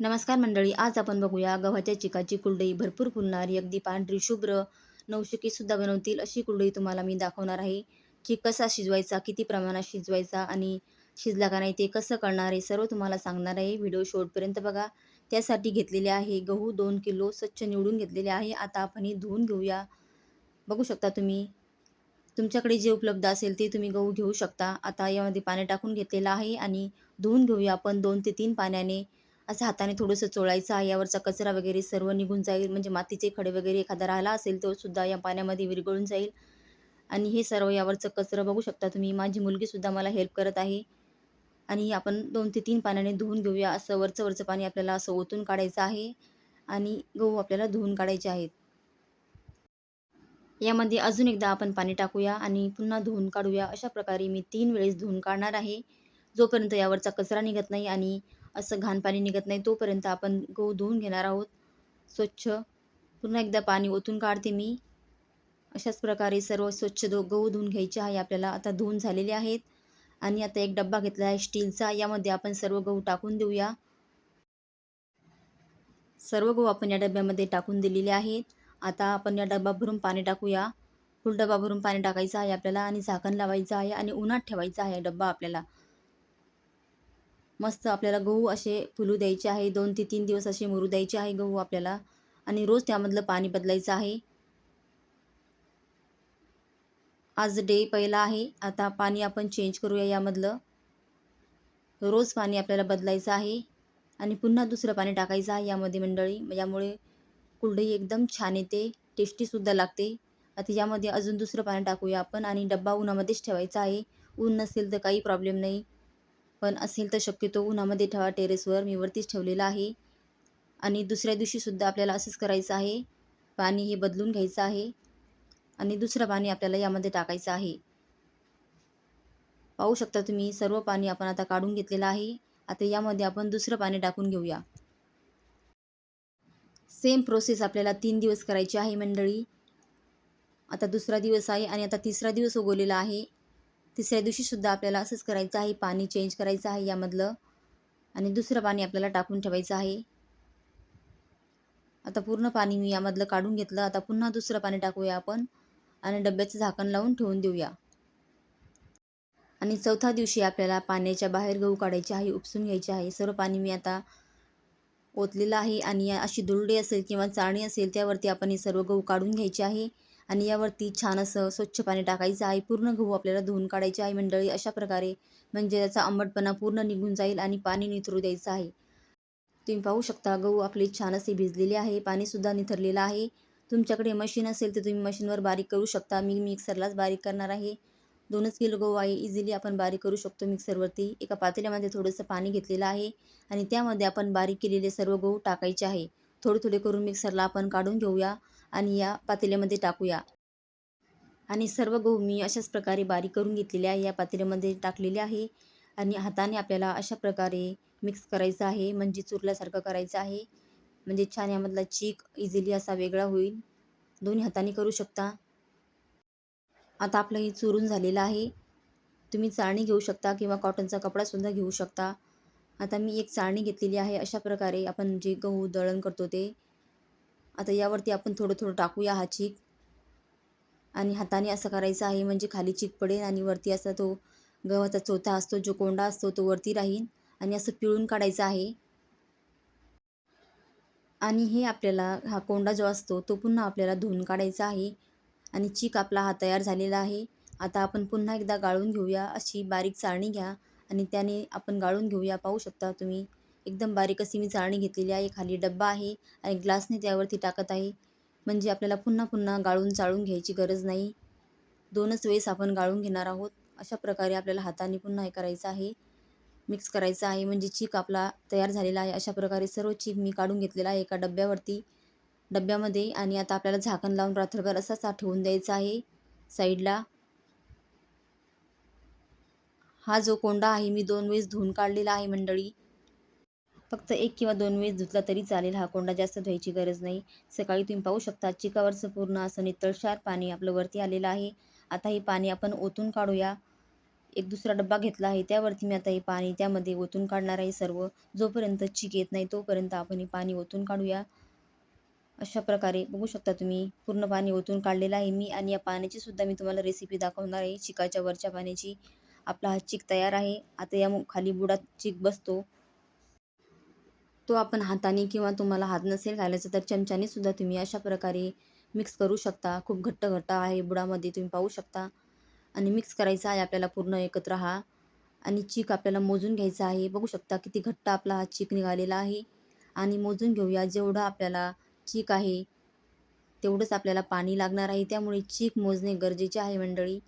नमस्कार मंडळी आज आपण बघूया गव्हाच्या चिकाची कुरडई. भरपूर फुलणारी अगदी पांढरी शुभ्र नवशिकीसुद्धा बनवतील अशी कुरडई तुम्हाला मी दाखवणार आहे. चिक कसा शिजवायचा किती प्रमाणात शिजवायचा आणि शिजला का नाही ते कसं करणार आहे सर्व तुम्हाला सांगणार आहे. व्हिडिओ शेवटपर्यंत बघा. त्यासाठी घेतलेले आहे गहू दोन किलो स्वच्छ निवडून घेतलेले आहे. आता आपण हे धुवून घेऊया. बघू शकता तुम्ही. तुमच्याकडे जे उपलब्ध असेल ते तुम्ही गहू घेऊ शकता. आता यामध्ये पाणी टाकून घेतलेलं आहे आणि धुवून घेऊया आपण दोन ते तीन पाण्याने. असं हाताने थोडंसं चोळायचं आहे यावरचा कचरा वगैरे सर्व निघून जाईल. म्हणजे मातीचे खडे वगैरे एखादा राहिला असेल तो सुद्धा या पाण्यामध्ये विरघळून जाईल. आणि हे सर्व यावरचं कचरं बघू शकता तुम्ही. माझी मुलगीसुद्धा मला हेल्प करत आहे. आणि आपण दोन ते तीन पाण्याने धुवून घेऊया. असं वरचं वरचं पाणी आपल्याला असं ओतून काढायचं आहे. आणि गहू आपल्याला धुवून काढायचे आहेत. यामध्ये अजून एकदा आपण पाणी टाकूया आणि पुन्हा धुवून काढूया. अशा प्रकारे मी तीन वेळेस धुवून काढणार आहे. जोपर्यंत यावरचा कचरा निघत नाही आणि असं घाण पाणी निघत नाही तोपर्यंत आपण गहू धुवून घेणार आहोत. स्वच्छ. पुन्हा एकदा पाणी ओतून काढते मी. अशाच प्रकारे सर्व स्वच्छ दो गहू धुवून घ्यायचे आहे आपल्याला आता धुवून झालेले आहेत. आणि आता एक डब्बा घेतला आहे स्टीलचा. यामध्ये आपण सर्व गहू टाकून देऊया. सर्व गहू आपण या डब्यामध्ये टाकून दिलेले आहेत. आता आपण या डबा भरून पाणी टाकूया. फुल डबा भरून पाणी टाकायचं आहे आपल्याला आणि झाकण लावायचं आहे आणि उन्हात ठेवायचा आहे डब्बा आपल्याला. मस्त आपल्याला गहू असे फुलू द्यायचे आहे. दोन ते तीन दिवस असे मुरू द्यायचे आहे गहू आपल्याला. आणि रोज त्यामधलं पाणी बदलायचं आहे. आज डे पहिला आहे. आता पाणी आपण चेंज करूया यामधलं. रोज पाणी आपल्याला बदलायचं आहे. आणि पुन्हा दुसरं पाणी टाकायचं आहे यामध्ये मंडळी. यामुळे कुरडई एकदम छान येते. टेस्टीसुद्धा लागते. आता यामध्ये अजून दुसरं पाणी टाकूया आपण. आणि डब्बा उन्हामध्येच ठेवायचा आहे. ऊन नसेल तर काही प्रॉब्लेम नाही. पण असेल तर शक्यतो उन्हामध्ये ठेवा टेरेसवर मी वरतीच ठेवलेलं आहे. आणि दुसऱ्या दिवशीसुद्धा आपल्याला असंच करायचं आहे. पाणी हे बदलून घ्यायचं आहे. आणि दुसरं पाणी आपल्याला यामध्ये टाकायचं आहे. पाहू शकता तुम्ही सर्व पाणी आपण आता काढून घेतलेलं आहे. आता यामध्ये आपण दुसरं पाणी टाकून घेऊया. सेम प्रोसेस आपल्याला तीन दिवस करायची आहे मंडळी. आता दुसरा दिवस आहे आणि आता तिसरा दिवस उगवलेला आहे. तिसऱ्या दिवशीसुद्धा आपल्याला असंच करायचं आहे. पाणी चेंज करायचं आहे यामधलं. आणि दुसरं पाणी आपल्याला टाकून ठेवायचं आहे. आता पूर्ण पाणी मी यामधलं काढून घेतलं. आता पुन्हा दुसरं पाणी टाकूया आपण. आणि डब्याचं झाकण लावून ठेवून देऊया. आणि चौथा दिवशी आपल्याला पाण्याच्या बाहेर गहू काढायचे आहे उपसून घ्यायचे आहे. सर्व पाणी मी आता ओतलेलं आहे. आणि अशी दुरडी असेल किंवा चाळणी असेल त्यावरती आपण हे सर्व गहू काढून घ्यायचे आहे. आणि यावरती छान असं स्वच्छ पाणी टाकायचं. आहे पूर्ण गहू आपल्याला धुवून काढायचे. आहे मंडळी अशा प्रकारे म्हणजे त्याचा आंबटपणा पूर्ण निघून जाईल आणि पाणी निथरू द्यायचं आहे. तुम्ही पाहू शकता गहू आपले छान असे भिजलेले आहे. पाणीसुद्धा निथरलेलं आहे. तुमच्याकडे मशीन असेल तर तुम्ही मशीनवर बारीक करू शकता. मी मिक्सरलाच बारीक करणार आहे. दोनच किलो गहू आहे. इझिली आपण बारीक करू शकतो मिक्सरवरती. एका पातेल्यामध्ये थोडंसं पाणी घेतलेलं आहे आणि त्यामध्ये आपण बारीक केलेले सर्व गहू टाकायचे आहे. थोडे थोडे करून मिक्सरला आपण काढून घेऊया. आणि या पातेल्यामध्ये टाकूया. आणि सर्व गहू मी अशाच प्रकारे बारीक करून घेतलेल्या आहे या पातेल्यामध्ये टाकलेले आहे. आणि हाताने आपल्याला अशा प्रकारे मिक्स करायचं आहे. म्हणजे चुरल्यासारखं करायचं आहे. म्हणजे छान यामधला चीक इझिली असा वेगळा होईल. दोन्ही हाताने करू शकता. आता आपलं हे चुरून झालेलं आहे. तुम्ही चाळणी घेऊ शकता किंवा कॉटनचा कपडासुद्धा घेऊ शकता. आता मी एक चाळणी घेतलेली आहे. अशा प्रकारे आपण जे गहू दळण करतो ते आता यावरती आपण थोडं थोडं टाकूया हा चीक. आणि हाताने असं करायचं आहे म्हणजे खाली चीक पडेल आणि वरती असा तो गव्हाचा चोथा असतो जो कोंडा असतो तो वरती राहील आणि असं पिळून काढायचं आहे. आणि हे आपल्याला हा कोंडा जो असतो तो पुन्हा आपल्याला धुवून काढायचा आहे. आणि चीक आपला हा तयार झालेला आहे. आता आपण पुन्हा एकदा गाळून घेऊया अशी बारीक चाळणी घ्या आणि त्याने आपण गाळून घेऊया पाहू शकता तुम्ही. एकदम बारीक अशी मी चाळणी घेतलेली आहे. खाली डब्बा आहे आणि ग्लासने त्यावरती टाकत आहे. म्हणजे आपल्याला पुन्हा पुन्हा गाळून चाळून घ्यायची गरज नाही. दोनच वेळेस आपण गाळून घेणार आहोत. अशा प्रकारे आपल्याला हाताने पुन्हा हे करायचं आहे. मिक्स करायचं आहे. म्हणजे चीक आपला तयार झालेला आहे. अशा प्रकारे सर्व चीक मी काढून घेतलेला आहे एका डब्यावरती. डब्यामध्ये आणि आता आपल्याला झाकण लावून रात्रभर असाच ठेवून द्यायचा आहे. साईडला. हा जो कोंडा आहे मी दोन वेळेस धुवून काढलेला आहे मंडळी. फक्त एक किंवा दोन वेळेस धुतला तरी चालेल. हा कोंडा जास्त धुवायची गरज नाही. सकाळी तुम्ही पाहू शकता चिकावरचं पूर्ण असं नितळशार पाणी आपलं वरती आलेलं आहे. आता हे पाणी आपण ओतून काढूया. एक दुसरा डब्बा घेतला आहे. त्यावरती मी आता हे पाणी त्यामध्ये ओतून काढणार आहे सर्व. जोपर्यंत चीक येत नाही तोपर्यंत आपण हे पाणी ओतून काढूया. अशा प्रकारे बघू शकता तुम्ही पूर्ण पाणी ओतून काढलेलं आहे मी आणि या पाण्याची सुद्धा मी तुम्हाला रेसिपी दाखवणार आहे. चिकाच्या वरच्या पाण्याची. आपला हा चिक तयार आहे. आता या खाली बुडात चिक बसतो. तो आपण हाताने किंवा तुम्हाला हात नसेल घालायचा तर चमच्याने सुद्धा तुम्ही अशा प्रकारे मिक्स करू शकता. खूप घट्ट घट्ट आहे बुडामध्ये तुम्ही पाहू शकता. आणि मिक्स करायचा आहे आपल्याला पूर्ण एकत्र हा. आणि चीक आपल्याला मोजून घ्यायचा आहे. बघू शकता किती घट्ट आपला हा चीक निघालेला आहे. आणि मोजून घेऊया जेवढं आपल्याला चीक आहे तेवढंच आपल्याला पाणी लागणार आहे. त्यामुळे चीक मोजणे गरजेचे आहे मंडळी.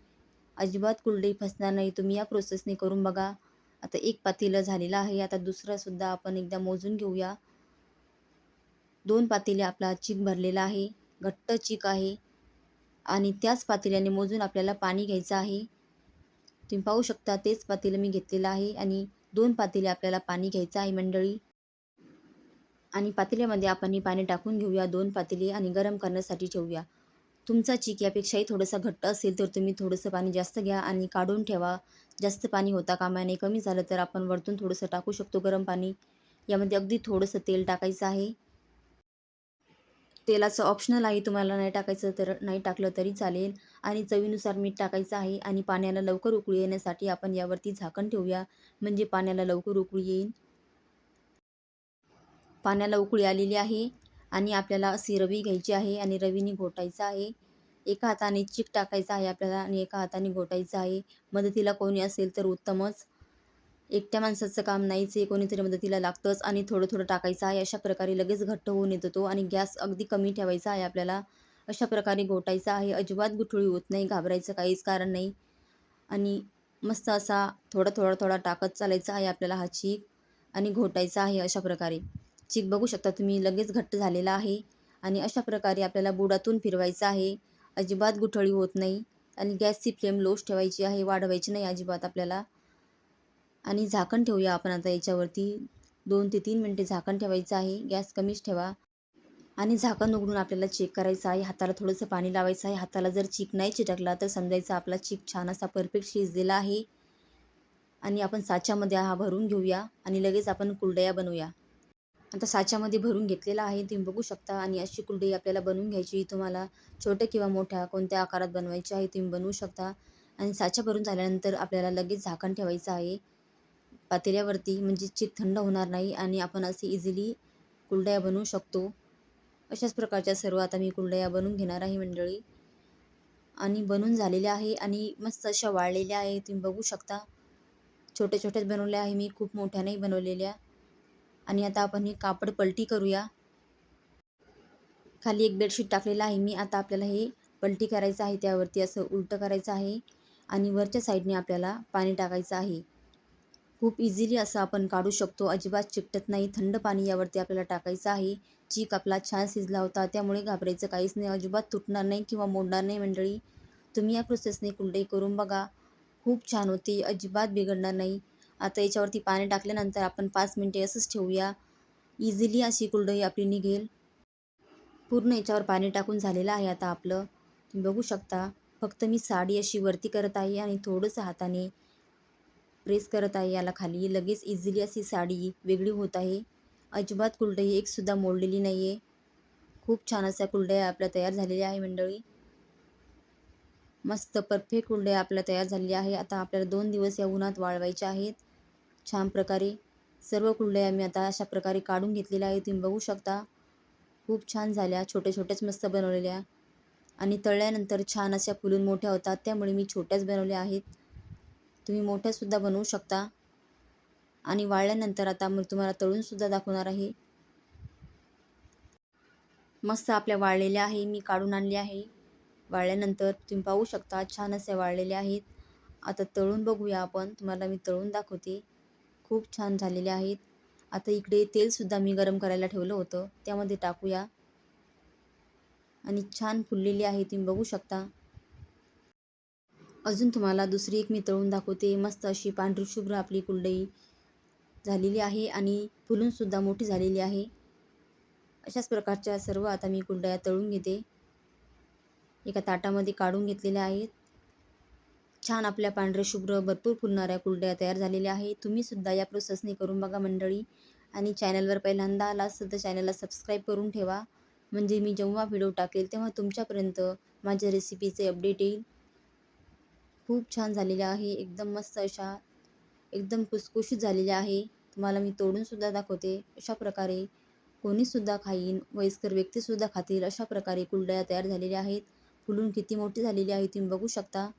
अजिबात कुलडे फसणार नाही. तुम्ही या प्रोसेसने करून बघा. आता एक पातेलं झालेलं आहे. आता दुसरंसुद्धा आपण एकदा मोजून घेऊया. दोन पातेले आपला चीक भरलेला आहे. घट्ट चीक आहे. आणि त्याच पातेल्याने मोजून आपल्याला पाणी घ्यायचं आहे. तुम्ही पाहू शकता तेच पातेलं मी घेतलेलं आहे. आणि दोन पातेले आपल्याला पाणी घ्यायचं आहे मंडळी. आणि पातेल्यामध्ये आपण हे पाणी टाकून घेऊया. दोन पातेले आणि गरम करण्यासाठी ठेवूया. तुमचा चीक यापेक्षाही थोडासा घट्ट असेल तर तुम्ही थोडंसं पाणी जास्त घ्या आणि काढून ठेवा. जास्त पाणी होता कामाने. कमी झालं तर आपण वरतून थोडंसं टाकू शकतो गरम पाणी. यामध्ये अगदी थोडंसं तेल टाकायचं आहे. तेलाचं ऑप्शनल आहे. तुम्हाला नाही टाकायचं तर नाही टाकलं तरी चालेल. आणि चवीनुसार मीठ टाकायचं आहे आणि पाण्याला लवकर उकळी येण्यासाठी आपण यावरती झाकण ठेवूया. म्हणजे पाण्याला लवकर उकळी येईल. पाण्याला उकळी आलेली आहे. आणि आपल्याला अशी रवी घ्यायची आहे आणि रवीने घोटायचं आहे. एका हाताने चिक टाकायचा आहे आपल्याला आणि एका हाताने घोटायचं आहे. मदतीला कोणी असेल तर उत्तमच. एकट्या माणसाचं काम नाहीच आहे कोणीतरी मदतीला लागतंच आणि थोडं थोडं टाकायचं आहे अशा प्रकारे लगेच घट्ट होऊन येतो तो आणि गॅस अगदी कमी ठेवायचा आहे आपल्याला. अशा प्रकारे घोटायचा आहे. अजिबात गुठळी होत नाही घाबरायचं काहीच कारण नाही. आणि मस्त असा थोडा थोडा थोडा टाकत चालायचा आहे आपल्याला हा चीक आणि घोटायचा आहे अशा प्रकारे. चीक बघू शकता तुम्ही लगेच घट्ट झालेला आहे. आणि अशा प्रकारे आपल्याला बुडातून फिरवायचं आहे. अजिबात गुठळी होत नाही. आणि गॅसची फ्लेम लोच ठेवायची आहे वाढवायची नाही अजिबात आपल्याला. आणि झाकण ठेवूया आपण आता याच्यावरती. दोन ते तीन मिनटे झाकण ठेवायचं आहे. गॅस कमीच ठेवा. आणि झाकण उघडून आपल्याला चेक करायचं आहे. हाताला थोडंसं पाणी लावायचं आहे. हाताला जर चीक नाही चिटकला तर समजायचं आपला चीक छान असा परफेक्ट शिजलेला आहे. आणि आपण साच्यामध्ये हा भरून घेऊया. आणि लगेच आपण कुरडया बनवूया. आता साच्यामध्ये भरून घेतलेला आहे. तुम्ही बघू शकता. आणि अशी कुरडई आपल्याला बनवून घ्यायची. तुम्हाला छोट्या किंवा मोठ्या कोणत्या आकारात बनवायची आहे तुम्ही बनवू शकता. आणि साच्या भरून झाल्यानंतर आपल्याला लगेच झाकण ठेवायचं आहे. पातेल्यावरती म्हणजे चीक थंड होणार नाही आणि आपण असे इझिली कुलडया बनवू शकतो. अशाच प्रकारच्या सर्व आता मी कुलडया बनवून घेणार आहे मंडळी. आणि बनवून झालेल्या आहे आणि मस्त अशा वाळलेल्या आहे. तुम्ही बघू शकता. छोट्या छोट्याच बनवल्या आहे. मी खूप मोठ्या नाही बनवलेल्या. आणि आता आपण हे कापड पलटी करूया. खाली एक बेडशीट टाकलेलं आहे. मी आता आपल्याला हे पलटी करायचं आहे. त्यावरती असं उलटं करायचं आहे. आणि वरच्या साईडने आपल्याला पाणी टाकायचं आहे. खूप इझिली असं आपण काढू शकतो. अजिबात चिकटत नाही. थंड पाणी यावरती आपल्याला टाकायचं आहे. चीक आपला छान शिजला होता. त्यामुळे घाबरायचं काहीच नाही. अजिबात तुटणार नाही किंवा मोडणार नाही मंडळी. तुम्ही या प्रोसेसने कुंडई करून बघा. खूप छान होते. अजिबात बिघडणार नाही. आता याच्यावरती पाणी टाकल्यानंतर आपण पाच मिनटे असंच ठेवूया. इझिली अशी कुरडई आपली निघेल. पूर्ण याच्यावर पाणी टाकून झालेलं आहे आता आपलं. तुम्ही बघू शकता फक्त मी साडी अशी वरती करत आहे आणि थोडंसं हाताने प्रेस करत आहे याला खाली. लगेच इझिली अशी साडी वेगळी होत आहे. अजिबात कुलडई एकसुद्धा मोडलेली नाही आहे खूप छान अशा कुलडया आपल्या तयार झालेल्या आहे मंडळी. मस्त परफेक्ट कुरडया आपल्या तयार झालेल्या आहे आता आपल्याला दोन दिवस या उन्हात वाळवायच्या आहेत. छान प्रकारे सर्व कुंड्या मी आता अशा प्रकारे काढून घेतलेल्या आहे तुम्ही बघू शकता. खूप छान झाल्या. छोट्या छोट्याच मस्त बनवलेल्या. आणि तळल्यानंतर छान अशा फुलून मोठ्या होतात. त्यामुळे मी छोट्याच बनवल्या आहेत. तुम्ही मोठ्यासुद्धा बनवू शकता. आणि वाळल्यानंतर आता मी तुम्हाला तळूनसुद्धा दाखवणार आहे. मस्त आपल्या वाळलेल्या आहे. मी काढून आणले आहे. वाळल्यानंतर तुम्ही पाहू शकता छान असे वाळलेले आहेत. आता तळून बघूया आपण. तुम्हाला मी तळून दाखवते. खूप छान झालेले आहेत. आता इकडे तेलसुद्धा मी गरम करायला ठेवलं होतं. त्यामध्ये टाकूया. आणि छान फुललेली आहे तुम्ही बघू शकता. अजून तुम्हाला दुसरी एक मी तळून दाखवते. मस्त अशी पांढरी शुभ्र आपली कुंडई झालेली आहे आणि फुलूनसुद्धा मोठी झालेली आहे. अशाच प्रकारच्या सर्व आता मी कुरडया तळून घेते. एका ताटामध्ये काढून घेतलेल्या आहेत. छान आपल्या पांढरे शुभ्र भरपूर फुलणाऱ्या कुरडया तयार झालेल्या आहे तुम्हीसुद्धा या प्रोसेसने करून बघा मंडळी. आणि चॅनलवर पहिल्यांदा आला असेल तर चॅनलला सबस्क्राईब करून ठेवा. म्हणजे मी जेव्हा व्हिडिओ टाकेल तेव्हा तुमच्यापर्यंत माझ्या रेसिपीचे अपडेट येईल. खूप छान झालेल्या आहे. एकदम मस्त अशा एकदम कुसकुशीत झालेल्या आहे. तुम्हाला मी तोडूनसुद्धा दाखवते अशा प्रकारे. कोणीसुद्धा खाईन वयस्कर व्यक्तीसुद्धा खातील अशा प्रकारे कुलड्या तयार झालेल्या आहेत. फुलून किती मोठी झालेली आहे तुम्ही बघू शकता.